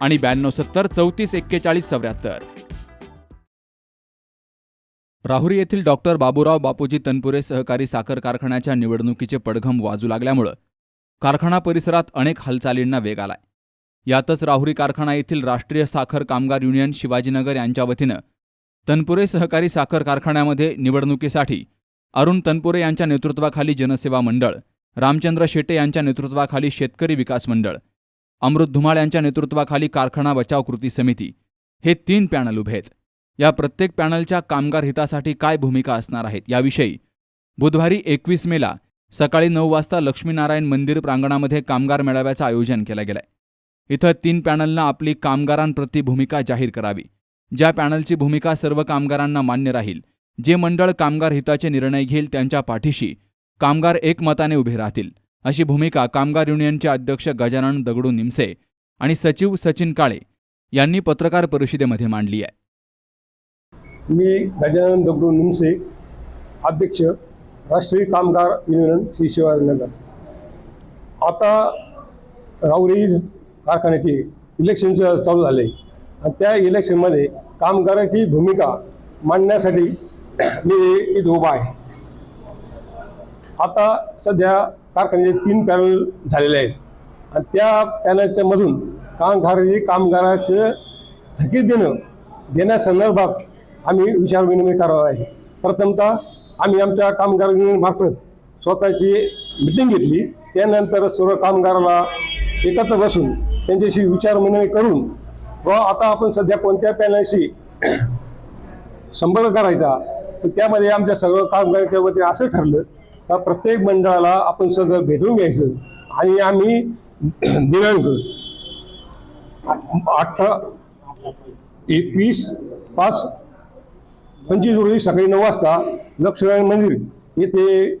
आणि ब्याण्णव सत्तर चौतीस एक्केचाळीस चौऱ्याहत्तर. राहुरी येथील डॉक्टर बाबूराव बापूजी तनपुरे सहकारी साखर कारखान्याच्या निवडणुकीचे पडघम वाजू लागल्यामुळं कारखाना परिसरात अनेक हालचालींना वेग आलाय. यातच राहुरी कारखाना येथील राष्ट्रीय साखर कामगार युनियन शिवाजीनगर यांच्या वतीनं तनपुरे सहकारी साखर कारखान्यामध्ये निवडणुकीसाठी अरुण तनपुरे यांच्या नेतृत्वाखाली जनसेवा मंडळ रामचंद्र शेटे यांच्या नेतृत्वाखाली शेतकरी विकास मंडळ अमृत धुमाळ यांच्या नेतृत्वाखाली कारखाना बचाव कृती समिती. हे तीन पॅनल उभे आहेत. या प्रत्येक पॅनलच्या कामगार हितासाठी काय भूमिका असणार आहेत याविषयी बुधवारी एकवीस मेला सकाळी नऊ वाजता लक्ष्मीनारायण मंदिर प्रांगणामध्ये कामगार मेळाव्याचं आयोजन केलं गेलंय. इथं तीन पॅनलनं आपली कामगारांप्रती भूमिका जाहीर करावी. ज्या पॅनलची भूमिका सर्व कामगारांना मान्य राहील जे मंडळ कामगार हिताचे निर्णय घेईल त्यांच्या पाठीशी कामगार एकमताने उभे राहतील. अशी भूमिका कामगार युनियनचे अध्यक्ष गजानन दगडू निमसे आणि सचिव सचिन काळे यांनी पत्रकार परिषदेमध्ये मांडली आहे. मी गजानन दगडू निमसे अध्यक्ष राष्ट्रीय कामगार युनियन श्री शिवाजीनगर. आता राऊरी कारखान्याचे इलेक्शन चालू झाले आणि त्या इलेक्शनमध्ये कामगाराची भूमिका मांडण्यासाठी मी इथं उभा आहे. आता सध्या कारखान्याचे तीन पॅनल झालेले आहेत. आणि त्या पॅनलच्या मधून कामगाराची कामगाराचं थकीत देणं देण्यासंदर्भात आम्ही विचारविनिमय करणार आहे. प्रथमतः आम्ही आमच्या कामगार युनियनमार्फत स्वतःची मिटिंग घेतली. त्यानंतर सर्व कामगाराला एकत्र बसून त्यांच्याशी विचारविनिमय करून व आता आपण सध्या कोणत्या पॅनलशी संपर्क करायचा? तर त्यामध्ये आमच्या सर्व कामगारांच्या वतीने असं ठरलं प्रत्येक मंडळाला आपण सगळं भेटून घ्यायचं आणि आम्ही दिनांक अठरा एकवीस पाच पंचवीस रोजी सकाळी नऊ वाजता लक्ष्मीनारायण मंदिर येथे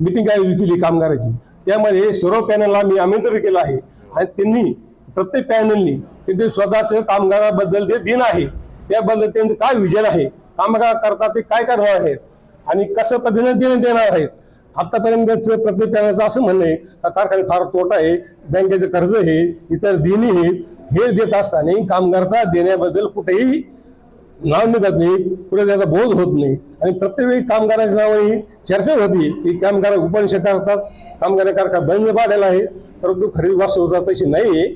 मिटिंग आयोजित केली कामगाराची. त्यामध्ये सर्व पॅनलला मी आमंत्रित केलं आहे आणि त्यांनी प्रत्येक पॅनलनी त्यांचे स्वतःचं कामगाराबद्दल जे दिन आहे त्याबद्दल त्यांचं काय विजन आहे कामगार करता ते काय करणार आहेत आणि कसं पद्धतीने देणं देणार आहेत आतापर्यंत प्रत्येक पॅनलचं असं म्हणणं आहे का कारखान्यात फार तोटा आहे बँकेचं कर्ज आहे इतर देणी आहे हे देत असताना कामगारता देण्याबद्दल कुठेही नाव निघत नाही पुढे त्याचा बोध होत नाही. आणि प्रत्येक वेळी कामगाराच्या नावाने चर्चा होती की कामगार उपनिषद करतात कामगार कारखाना बंद पाडायला आहे परंतु खरेदी वास्तवता तशी नाही आहे.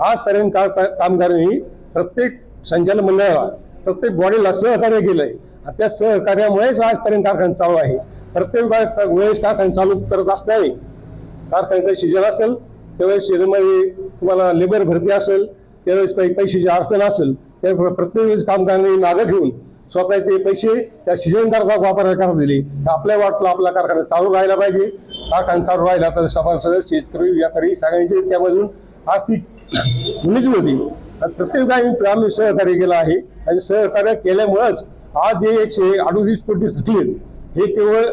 आजपर्यंत का- कामगारांनी प्रत्येक संचालक मंडळाला प्रत्येक बॉडीला सहकार्य केलं आहे त्या सहकार्यामुळेच आजपर्यंत कारखाना चालू आहे. प्रत्येक वेळा- वेळेस कारखाने चालू करत असल्याने कारखान्याचं सीजन असेल त्यावेळेस सीजनमध्ये तुम्हाला लेबर भरती असेल त्यावेळेस काही पैशाची अडचण असेल त्या प्रत्येक वेळेस कामगारांनी मागं घेऊन स्वतःचे पैसे त्या सीजन वापर वापरायला दिले तर आपल्या वाटलं आपला कारखाना चालू राहायला पाहिजे. कारखाना चालू राहिला तर सभासद शेतकरी व्यापारी सगळ्यांचे त्यामधून आर्थिक उन्नती होती. आणि प्रत्येक गावी आम्ही सहकार्य केलं आहे. आणि सहकार्य केल्यामुळंच आज जे एकशे अडोतीस कोटी थकलेत. हे केवळ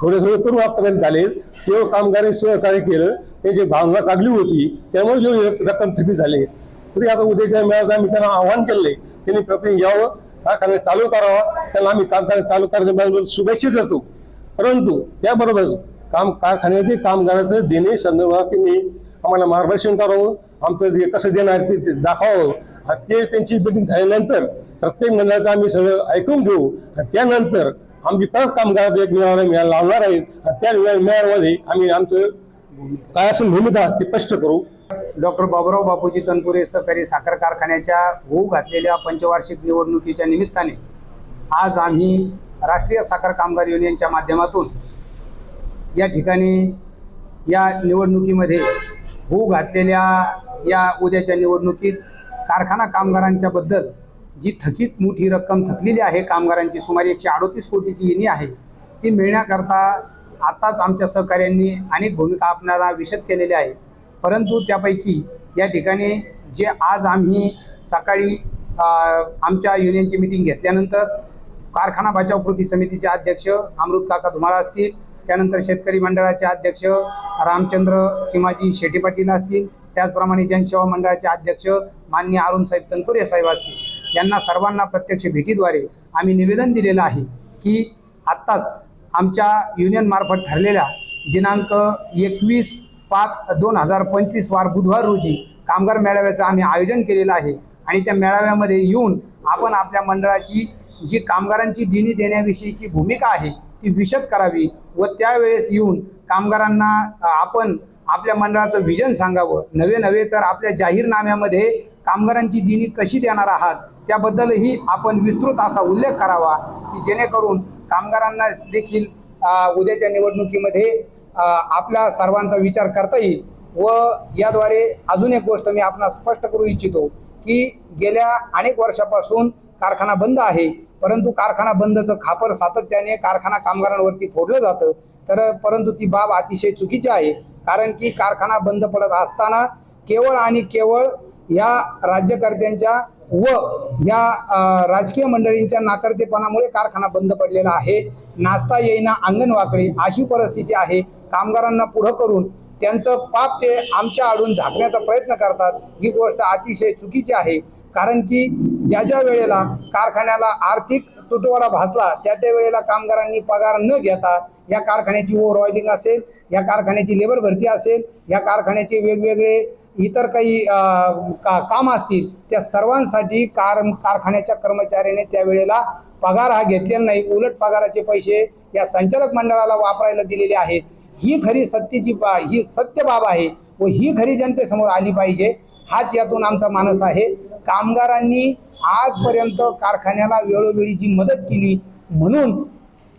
थोडे थोडे करून आतापर्यंत झाले केवळ कामगारांनी सहकार्य केलं त्याची भावना चांगली होती त्यामुळे जो रक्कम थकीत झाले. तरी आता उद्याच्या मेळाव्यात आम्ही त्यांना आव्हान केलंय त्यांनी प्रति यावं कारखाना चालू करावा त्याला आम्ही कारखाना चालू करण्याबद्दल शुभेच्छा देतो. परंतु त्याबरोबरच काम कारखान्याचे कामगाराचं देणे संदर्भात त्यांनी आम्हाला मार्गदर्शन करावं आमचं जे कसं देणार ते ते दाखवावं. आणि ते त्यांची मिटिंग झाल्यानंतर प्रत्येक मंडळाचं आम्ही सगळं ऐकून घेऊ. आणि त्यानंतर आमची परत कामगार एक मेळावा मिळायला लावणार आहेत त्या मेळाव्यामध्ये आम्ही आमचं काय असेल भूमिका ते स्पष्ट करू। डॉक्टर बाबुराव बापूजी तनपुरे सहकारी साखर कारखान्याच्या होऊ घातलेल्या पंचवार्षिक निवडणुकीच्या निमित्ताने आज आम्ही राष्ट्रीय साखर कामगार युनियनच्या माध्यमातून या ठिकाणी या निवडणुकीमध्ये होऊ घातलेल्या या उद्याच्या निवडणुकीत कारखाना कामगारांच्या बद्दल जी थकीत मोठी रक्कम थकलेली आहे कामगारांची सुमारे एकशे अडोतीस कोटीची येणी आहे ती मिळण्याकरता आताच आमच्या सहकाऱ्यांनी अनेक भूमिका आपणाला विशद केलेल्या आहेत. परंतु त्यापैकी या ठिकाणी जे आज आम्ही सकाळी आमच्या युनियनची मिटिंग घेतल्यानंतर कारखाना बचाव कृती समितीचे अध्यक्ष अमृत काका धुमाळा असतील त्यानंतर शेतकरी मंडळाचे अध्यक्ष रामचंद्र चिमाजी शेटे पाटील असतील त्याचप्रमाणे जनसेवा मंडळाचे अध्यक्ष मान्य अरुण साहेब तनपुरे साहेब असतील. यांना सर्वांना प्रत्यक्ष भेटीद्वारे आम्ही निवेदन दिलेलं आहे की आत्ताच आमच्या युनियनमार्फत ठरलेल्या दिनांक एकवीस पाच दोन हजार पंचवीस वार बुधवार रोजी कामगार मेळाव्याचं आम्ही आयोजन केलेलं आहे. आणि त्या मेळाव्यामध्ये येऊन आपण आपल्या मंडळाची जी कामगारांची दिनी देण्याविषयीची भूमिका आहे ती विशद करावी व त्यावेळेस येऊन कामगारांना आपण आपल्या मंडळाचं विजन सांगावं. नवे नव्हे तर आपल्या जाहीरनाम्यामध्ये कामगारांची दिनी कशी देणार आहात त्याबद्दलही आपण विस्तृत असा उल्लेख करावा की जेणेकरून कामगारांना देखील उद्याच्या निवडणुकीमध्ये आपल्या सर्वांचा विचार करता येईल व याद्वारे अजून एक गोष्ट मी आपणास स्पष्ट करू इच्छितो की गेल्या अनेक वर्षापासून कारखाना बंद आहे परंतु कारखाना बंदचं खापर सातत्याने कारखाना कामगारांवरती फोडलं जातं. तर परंतु ती बाब अतिशय चुकीची आहे कारण की कारखाना बंद पडत असताना केवळ आणि केवळ या राज्यकर्त्यांच्या व या राजकीय मंडळींच्या नाकर्तेपणामुळे कारखाना बंद पडलेला आहे. नाचता येईना अंगण वाकडे अशी परिस्थिती आहे. कामगारांना पुढं करून त्यांचं पाप ते आमच्या आडून झाकण्याचा प्रयत्न करतात. ही गोष्ट अतिशय चुकीची आहे. कारण की ज्या ज्या वेळेला कारखान्याला आर्थिक तुटवडा भासला त्या त्या वेळेला कामगारांनी पगार न घेता या कारखान्याची ओव्हर ऑइलिंग असेल या कारखान्याची लेबर भरती असेल या कारखान्याचे वेगवेगळे इतर काही का काम असतील त्या सर्वांसाठी कार कारखान्याच्या कर्मचाऱ्याने त्यावेळेला पगार हा घेतलेला नाही. उलट पगाराचे पैसे या संचालक मंडळाला वापरायला दिलेले आहेत. ही खरी सत्तेची बा ही सत्य बाब आहे व ही खरी जनतेसमोर आली पाहिजे. हाच यातून आमचा मानस आहे. कामगारांनी आजपर्यंत कारखान्याला वेळोवेळी जी मदत केली म्हणून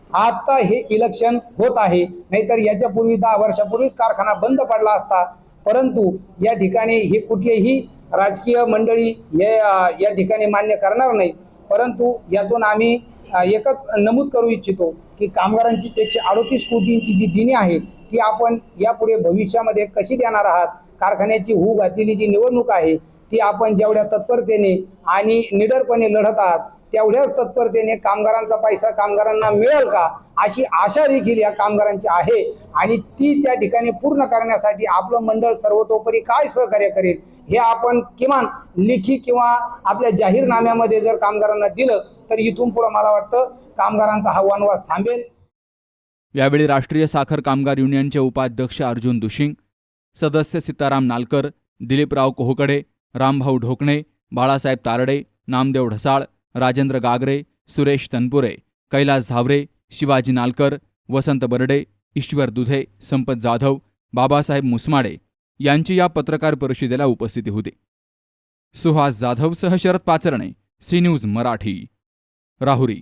आता हे इलेक्शन होत आहे. नाहीतर याच्यापूर्वी दहा वर्षापूर्वीच कारखाना बंद पडला असता. परंतु या ठिकाणी हे कुठलेही राजकीय मंडळी हे या ठिकाणी मान्य करणार नाही. परंतु यातून आम्ही एकच नमूद करू इच्छितो की कामगारांची एकशे अडोतीस कोटींची जी दिनी आहे ती आपण यापुढे भविष्यामध्ये कशी देणार आहात? कारखान्याची हू घातलेली जी निवडणूक आहे ती आपण जेवढ्या तत्परतेने आणि निडरपणे लढत आहात तेवढ्याच तत्परतेने कामगारांचा पैसा कामगारांना मिळेल का? अशी आशा देखील या कामगारांची आहे. आणि ती त्या ठिकाणी पूर्ण करण्यासाठी आपलं मंडळ सर्वतोपरी काय सहकार्य करेल हे आपण किमान लिखी किंवा आपल्या जाहीरनाम्यामध्ये जर कामगारांना दिलं तर इथून पुढं मला वाटतं कामगारांचा हा वनवास थांबेल. यावेळी राष्ट्रीय साखर कामगार युनियनचे उपाध्यक्ष अर्जुन दुशिंग सदस्य सीताराम नालकर दिलीपराव कोहकडे रामभाऊ ढोकणे बाळासाहेब तारडे नामदेव ढसाळ राजेंद्र गागरे सुरेश तनपुरे कैलास झावरे शिवाजी नालकर वसंत बर्डे ईश्वर दुधे संपत जाधव बाबासाहेब मुसमाडे यांची या पत्रकार परिषदेला उपस्थिती होती. सुहास जाधवसह शरद पाचरणे सी न्यूज मराठी राहुरी.